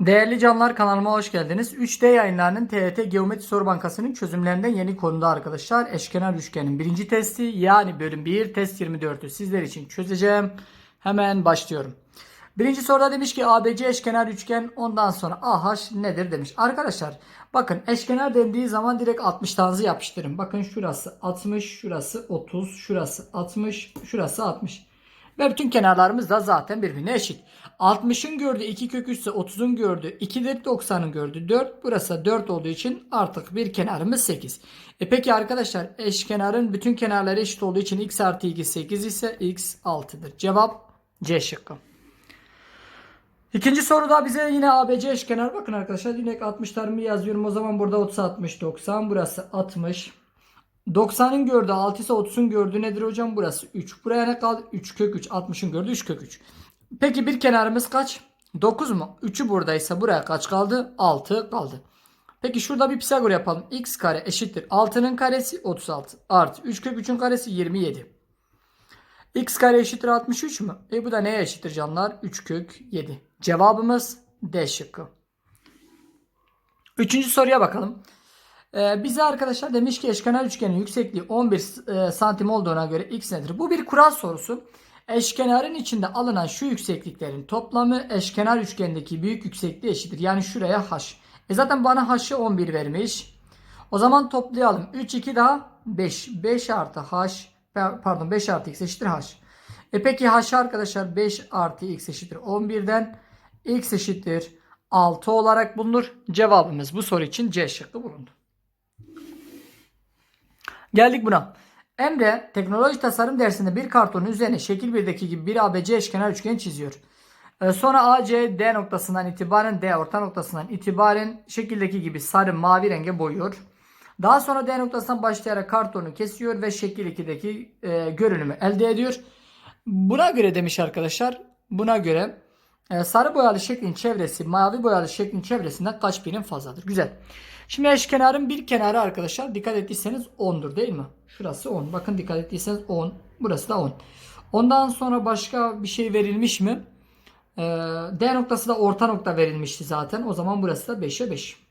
Değerli canlar kanalıma hoş geldiniz. 3D yayınlarının TYT Geometri Soru Bankası'nın çözümlerinden yeni konuda arkadaşlar. Eşkenar üçgenin birinci testi yani bölüm 1 test 24'ü sizler için çözeceğim. Hemen başlıyorum. Birinci soruda demiş ki ABC eşkenar üçgen ondan sonra AH nedir demiş. Arkadaşlar bakın eşkenar dendiği zaman direkt 60 tanesi yapıştırın. Bakın şurası 60, şurası 30, şurası 60, şurası 60. Ve bütün kenarlarımız da zaten birbirine eşit. 60'ın gördüğü 2 kök 3 ise 30'un gördüğü 2'dir. 90'ın gördüğü 4. Burası 4 olduğu için artık bir kenarımız 8. E peki arkadaşlar eşkenarın bütün kenarları eşit olduğu için x artı 2 8 ise x 6'dır. Cevap C şıkkı. İkinci soruda bize yine ABC eşkenar. Bakın arkadaşlar yine 60'larımı yazıyorum. O zaman burada 30 60 90. Burası 60. 90'ın gördüğü 6 ise 30'un gördüğü nedir hocam? Burası 3. Buraya ne kaldı? 3 kök 3. 60'ın gördüğü 3 kök 3. Peki bir kenarımız kaç? 9 mu? 3'ü buradaysa buraya kaç kaldı? 6 kaldı. Peki şurada bir Pisagor yapalım. x kare eşittir. 6'nın karesi 36 artı 3 kök 3'ün karesi 27. x kare eşittir 63 mü? E bu da neye eşittir canlar? 3 kök 7. Cevabımız D şıkkı. Üçüncü soruya bakalım. Ee, bize arkadaşlar demiş ki eşkenar üçgenin yüksekliği 11 e, santim olduğuna göre x nedir? Bu bir kural sorusu. Eşkenarın içinde alınan şu yüksekliklerin toplamı eşkenar üçgendeki büyük yüksekliği eşittir. Yani şuraya h. E zaten bana h'ı 11 vermiş. O zaman toplayalım. 3 2 daha 5. 5 artı h pardon 5 artı x eşittir h. E peki h arkadaşlar 5 artı x eşittir 11'den x eşittir 6 olarak bulunur. Cevabımız bu soru için C şıkkı bulundu. Geldik buna. Emre teknoloji tasarım dersinde bir kartonun üzerine şekil 1'deki gibi bir ABC eşkenar üçgen çiziyor. Ee, Sonra AC D noktasından itibaren D orta noktasından itibaren şekildeki gibi sarı mavi renge boyuyor. Daha sonra D noktasından başlayarak kartonu kesiyor ve şekil 2'deki e, görünümü elde ediyor. Buna göre demiş arkadaşlar. Buna göre e, sarı boyalı şeklin çevresi mavi boyalı şeklin çevresinden kaç birim fazladır? Güzel. Şimdi eşkenarın bir kenarı arkadaşlar dikkat ettiyseniz 10'dur değil mi? Şurası 10. Bakın dikkat ettiyseniz 10. Burası da 10. Ondan sonra başka bir şey verilmiş mi? Ee, D noktası da orta nokta verilmişti zaten. O zaman burası da 5'e 5.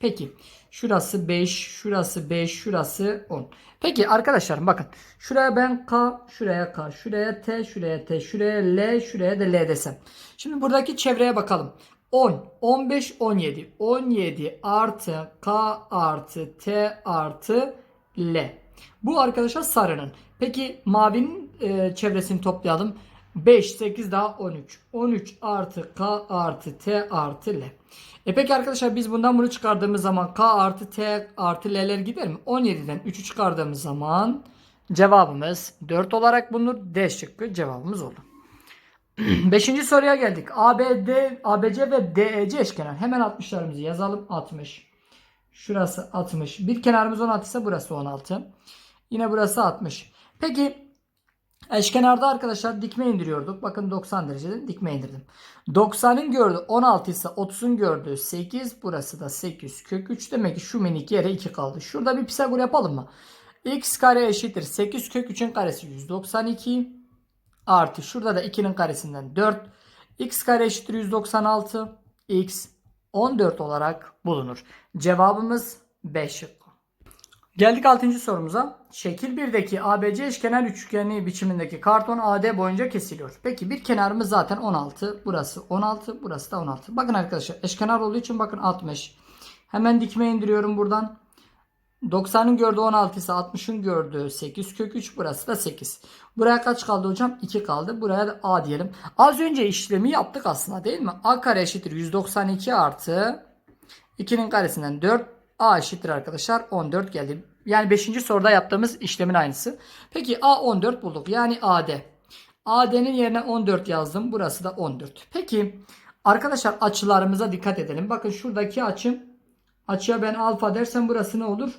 Peki. Şurası 5, şurası 5, şurası 10. Peki arkadaşlar bakın. Şuraya ben K, şuraya K, şuraya T, şuraya T, şuraya L, şuraya da L desem. Şimdi buradaki çevreye bakalım. 10, 15, 17. 17 artı K artı T artı L. Bu arkadaşlar sarının. Peki mavinin e, çevresini toplayalım. 5, 8 daha 13. 13 artı K artı T artı L. E peki arkadaşlar biz bundan bunu çıkardığımız zaman K artı T artı L'ler gider mi? 17'den 3'ü çıkardığımız zaman cevabımız 4 olarak bulunur. D şıkkı cevabımız olur. Beşinci soruya geldik. ABD, ABC ve DEC eşkenar. Hemen 60'larımızı yazalım. 60. Şurası 60. Bir kenarımız 16 ise burası 16. Yine burası 60. Peki eşkenarda arkadaşlar dikme indiriyorduk. Bakın 90 dereceden dikme indirdim. 90'ın gördüğü 16 ise 30'un gördüğü 8. Burası da 8 kök 3. Demek ki şu minik yere 2 kaldı. Şurada bir Pisagor yapalım mı? x kare eşittir. 8 kök 3'ün karesi 192. Artı şurada da 2'nin karesinden 4. x kare eşittir 196. x 14 olarak bulunur. Cevabımız 5 şıkkı. Geldik 6. sorumuza. Şekil 1'deki ABC eşkenar üçgeni biçimindeki karton AD boyunca kesiliyor. Peki bir kenarımız zaten 16. Burası 16. Burası da 16. Bakın arkadaşlar eşkenar olduğu için bakın 60. Hemen dikme indiriyorum buradan. 90'ın gördüğü 16 ise 60'ın gördüğü 8 kök 3 burası da 8. Buraya kaç kaldı hocam? 2 kaldı. Buraya da A diyelim. Az önce işlemi yaptık aslında değil mi? A kare eşittir 192 artı 2'nin karesinden 4. A eşittir arkadaşlar 14 geldi. Yani 5. soruda yaptığımız işlemin aynısı. Peki A 14 bulduk. Yani AD. AD'nin yerine 14 yazdım. Burası da 14. Peki arkadaşlar açılarımıza dikkat edelim. Bakın şuradaki açım açıya ben alfa dersem burası ne olur?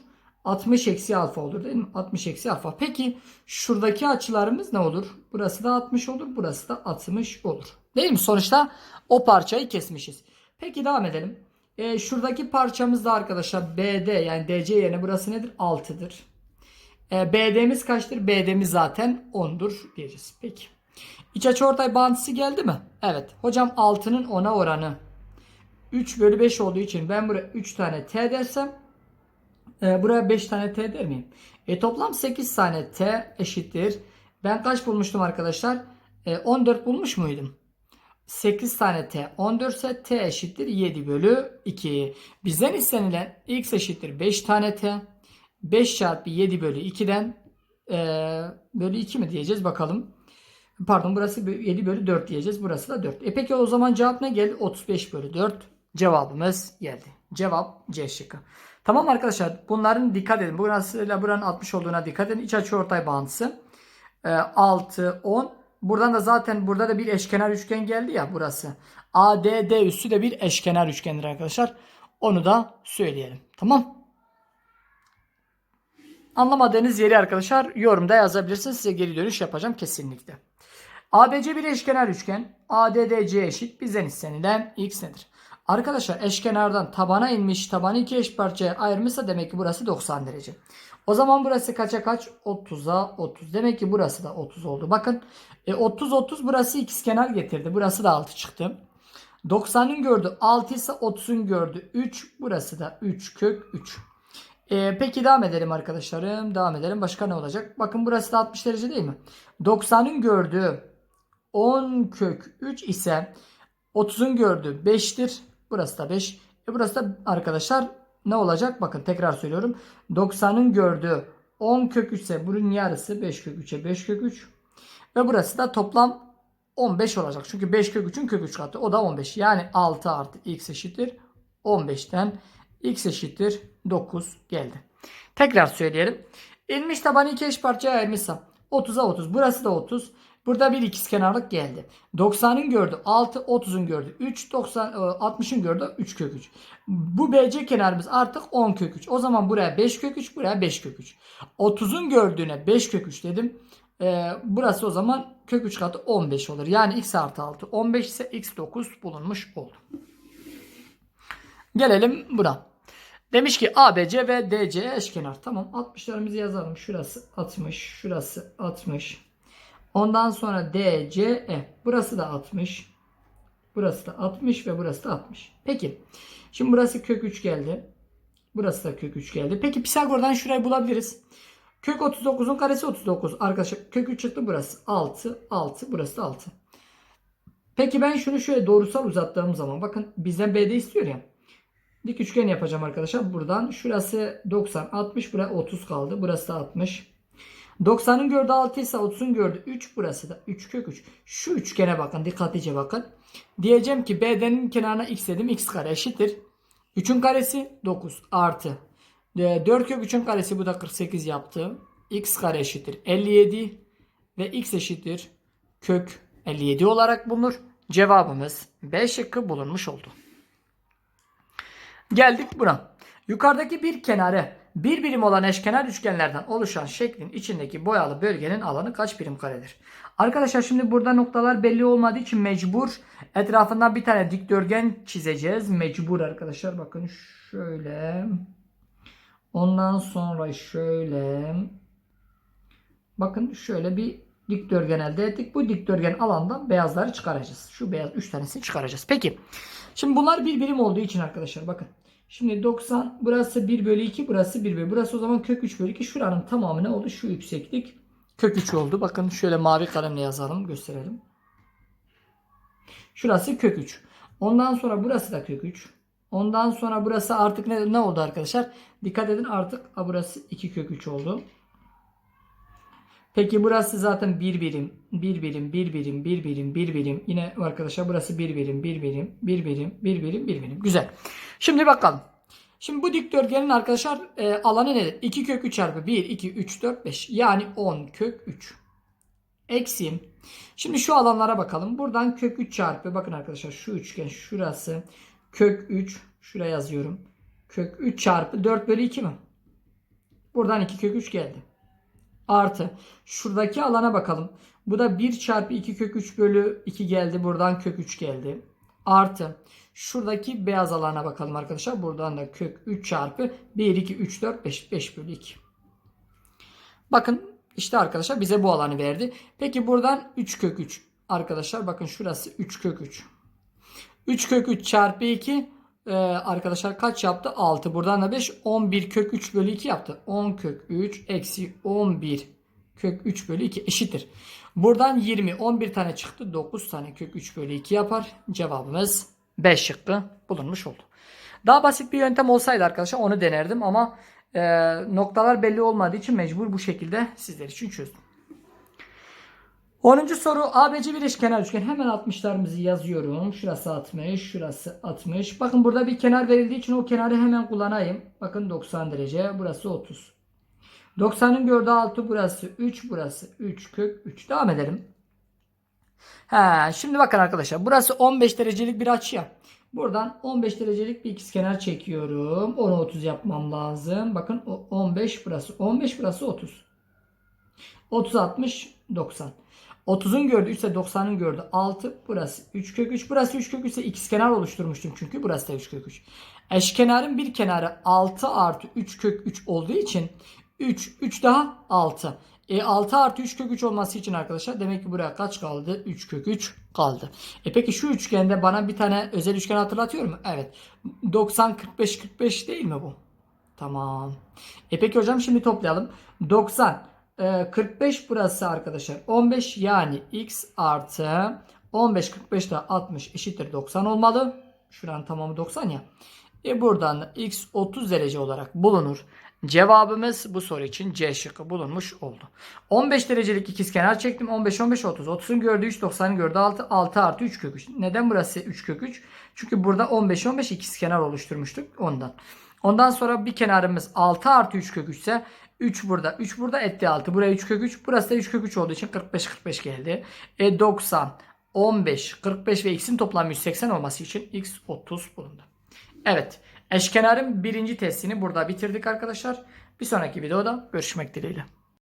60 eksi alfa olur değil mi? 60 eksi alfa. Peki şuradaki açılarımız ne olur? Burası da 60 olur. Burası da 60 olur. Değil mi? Sonuçta o parçayı kesmişiz. Peki devam edelim. E, şuradaki parçamız da arkadaşlar BD yani DC yerine burası nedir? 6'dır. E, BD'miz kaçtır? BD'miz zaten 10'dur diyeceğiz. Peki. İç açı ortay bağıntısı geldi mi? Evet. Hocam 6'nın 10'a oranı 3 bölü 5 olduğu için ben buraya 3 tane t dersem e, buraya 5 tane t der miyim? E, toplam 8 tane t eşittir. Ben kaç bulmuştum arkadaşlar? E, 14 bulmuş muydum? 8 tane t 14 ise t eşittir 7 bölü 2. Bizden istenilen x eşittir 5 tane t. 5 çarpı 7 bölü 2'den e, bölü 2 mi diyeceğiz bakalım. Pardon burası 7 bölü 4 diyeceğiz. Burası da 4. E peki o zaman cevap ne geldi? 35 bölü 4 cevabımız geldi. Cevap C şıkkı. Tamam arkadaşlar bunların dikkat edin. Burasıyla buranın 60 olduğuna dikkat edin. İç açı ortay bağıntısı. E, 6, 10. Buradan da zaten burada da bir eşkenar üçgen geldi ya burası. ADD üssü de bir eşkenar üçgendir arkadaşlar. Onu da söyleyelim. Tamam. Anlamadığınız yeri arkadaşlar yorumda yazabilirsiniz. Size geri dönüş yapacağım kesinlikle. ABC bir eşkenar üçgen. ADDC eşit. Bizden istenilen x nedir? Arkadaşlar eşkenardan tabana inmiş. Tabanı iki eş parçaya ayırmışsa demek ki burası 90 derece. O zaman burası kaça kaç? 30'a 30. Demek ki burası da 30 oldu. Bakın e, 30 30 burası ikizkenar getirdi. Burası da 6 çıktı. 90'ın gördü 6 ise 30'un gördü 3. Burası da 3 kök 3. E, peki devam edelim arkadaşlarım. Devam edelim. Başka ne olacak? Bakın burası da 60 derece değil mi? 90'ın gördüğü 10 kök 3 ise 30'un gördüğü 5'tir. Burası da 5. E burası da arkadaşlar ne olacak? Bakın tekrar söylüyorum. 90'ın gördüğü 10 kök 3 ise bunun yarısı 5 kök 3'e 5 kök 3. Ve burası da toplam 15 olacak. Çünkü 5 kök 3'ün kök 3 katı. O da 15. Yani 6 artı x eşittir 15'ten x eşittir 9 geldi. Tekrar söyleyelim. İnmiş tabanı iki eş parçaya ayırmışsam 30'a 30. Burası da 30. Burada bir ikizkenarlık geldi. 90'ın gördü 6, 30'un gördü 3, 90, 60'ın gördü 3 kök 3. Bu BC kenarımız artık 10 kök 3. O zaman buraya 5 kök 3, buraya 5 kök 3. 30'un gördüğüne 5 kök 3 dedim. Ee, burası o zaman kök 3 katı 15 olur. Yani x artı 6 15 ise x 9 bulunmuş oldu. Gelelim buna. Demiş ki ABC ve DC eşkenar. Tamam 60'larımızı yazalım. Şurası 60, şurası 60. Ondan sonra DCE. Burası da 60. Burası da 60 ve burası da 60. Peki. Şimdi burası kök 3 geldi. Burası da kök 3 geldi. Peki Pisagor'dan şurayı bulabiliriz. Kök 39'un karesi 39. Arkadaşlar kök 3 çıktı burası. 6, 6. Burası da 6. Peki ben şunu şöyle doğrusal uzattığım zaman bakın bizden BD istiyor ya. Dik üçgen yapacağım arkadaşlar. Buradan şurası 90, 60. Buraya 30 kaldı. Burası da 60. 90'ın gördüğü 6 ise 30'un gördüğü 3. Burası da 3 kök 3. Şu üçgene bakın. Dikkatlice bakın. Diyeceğim ki BD'nin kenarına x dedim. x kare eşittir. 3'ün karesi 9 artı. 4 kök 3'ün karesi bu da 48 yaptı. x kare eşittir 57 ve x eşittir kök 57 olarak bulunur. Cevabımız B şıkkı bulunmuş oldu. Geldik buna. Yukarıdaki bir kenarı bir birim olan eşkenar üçgenlerden oluşan şeklin içindeki boyalı bölgenin alanı kaç birim karedir? Arkadaşlar şimdi burada noktalar belli olmadığı için mecbur etrafından bir tane dikdörtgen çizeceğiz. Mecbur arkadaşlar bakın şöyle. Ondan sonra şöyle. Bakın şöyle bir dikdörtgen elde ettik. Bu dikdörtgen alandan beyazları çıkaracağız. Şu beyaz 3 tanesini çıkaracağız. Peki. Şimdi bunlar bir birim olduğu için arkadaşlar bakın. Şimdi 90 burası 1 bölü 2 burası 1 bölü. Burası o zaman kök 3 bölü 2 şuranın tamamı ne oldu? Şu yükseklik kök 3 oldu. Bakın şöyle mavi kalemle yazalım gösterelim. Şurası kök 3. Ondan sonra burası da kök 3. Ondan sonra burası artık ne, ne oldu arkadaşlar? Dikkat edin artık burası 2 kök 3 oldu. Peki burası zaten 1 birim, 1 birim, 1 birim, 1 birim, 1 birim. Yine arkadaşlar burası 1 birim, 1 birim, 1 birim, 1 birim, 1 birim. Güzel. Şimdi bakalım. Şimdi bu dikdörtgenin arkadaşlar e, alanı nedir? 2 kök 3 çarpı 1, 2, 3, 4, 5. Yani 10 kök 3. Eksi. Şimdi şu alanlara bakalım. Buradan kök 3 çarpı. Bakın arkadaşlar şu üçgen şurası. Kök 3. Şuraya yazıyorum. Kök 3 çarpı 4 bölü 2 mi? Buradan 2 kök 3 geldi. Artı. Şuradaki alana bakalım. Bu da 1 çarpı 2 kök 3 bölü 2 geldi. Buradan kök 3 geldi. Artı. Şuradaki beyaz alana bakalım arkadaşlar. Buradan da kök 3 çarpı 1, 2, 3, 4, 5. 5 bölü 2. Bakın işte arkadaşlar bize bu alanı verdi. Peki buradan 3 kök 3. Arkadaşlar bakın şurası 3 kök 3. 3 kök 3 çarpı 2 ee, arkadaşlar kaç yaptı? 6. Buradan da 5. 11 kök 3 bölü 2 yaptı. 10 kök 3 eksi 11 kök 3 bölü 2 eşittir. Buradan 20. 11 tane çıktı. 9 tane kök 3 bölü 2 yapar. Cevabımız 5 şıkkı bulunmuş oldu. Daha basit bir yöntem olsaydı arkadaşlar onu denerdim ama e, noktalar belli olmadığı için mecbur bu şekilde sizler için çözdüm. 10. soru ABC bir eşkenar üçgen. Hemen 60'larımızı yazıyorum. Şurası 60, şurası 60. Bakın burada bir kenar verildiği için o kenarı hemen kullanayım. Bakın 90 derece. Burası 30. 90'ın gördüğü 6 burası 3 burası 3 kök 3. Devam edelim. He, şimdi bakın arkadaşlar burası 15 derecelik bir açı ya. Buradan 15 derecelik bir ikizkenar çekiyorum. 10'u 30 yapmam lazım. Bakın o 15 burası 15 burası 30. 30 60 90. 30'un gördüğü 3 ise 90'ın gördüğü 6. Burası 3 kök 3. Burası 3 kök 3 ise ikizkenar oluşturmuştum çünkü. Burası da 3 kök 3. Eşkenarın bir kenarı 6 artı 3 kök 3 olduğu için 3 3 daha 6. E 6 artı 3 kök 3 olması için arkadaşlar demek ki buraya kaç kaldı? 3 kök 3 kaldı. E peki şu üçgende bana bir tane özel üçgen hatırlatıyor mu? Evet. 90 45 45 değil mi bu? Tamam. E peki hocam şimdi toplayalım. 90 e, 45 burası arkadaşlar 15 yani x artı 15 45 daha 60 eşittir 90 olmalı. Şuranın tamamı 90 ya. E buradan da x 30 derece olarak bulunur. Cevabımız bu soru için C şıkkı bulunmuş oldu. 15 derecelik ikizkenar çektim. 15 15 30. 30'un gördüğü 3 90'ın gördüğü 6 6 artı 3 kök 3. Neden burası 3 kök 3? Çünkü burada 15 15 ikizkenar oluşturmuştuk ondan. Ondan sonra bir kenarımız 6 artı 3 kök 3 ise 3 burada 3 burada etti 6. Buraya 3 kök 3. Burası da 3 kök 3 olduğu için 45 45 geldi. E 90 15 45 ve x'in toplamı 180 olması için x 30 bulundu. Evet. Eşkenarın birinci testini burada bitirdik arkadaşlar. Bir sonraki videoda görüşmek dileğiyle.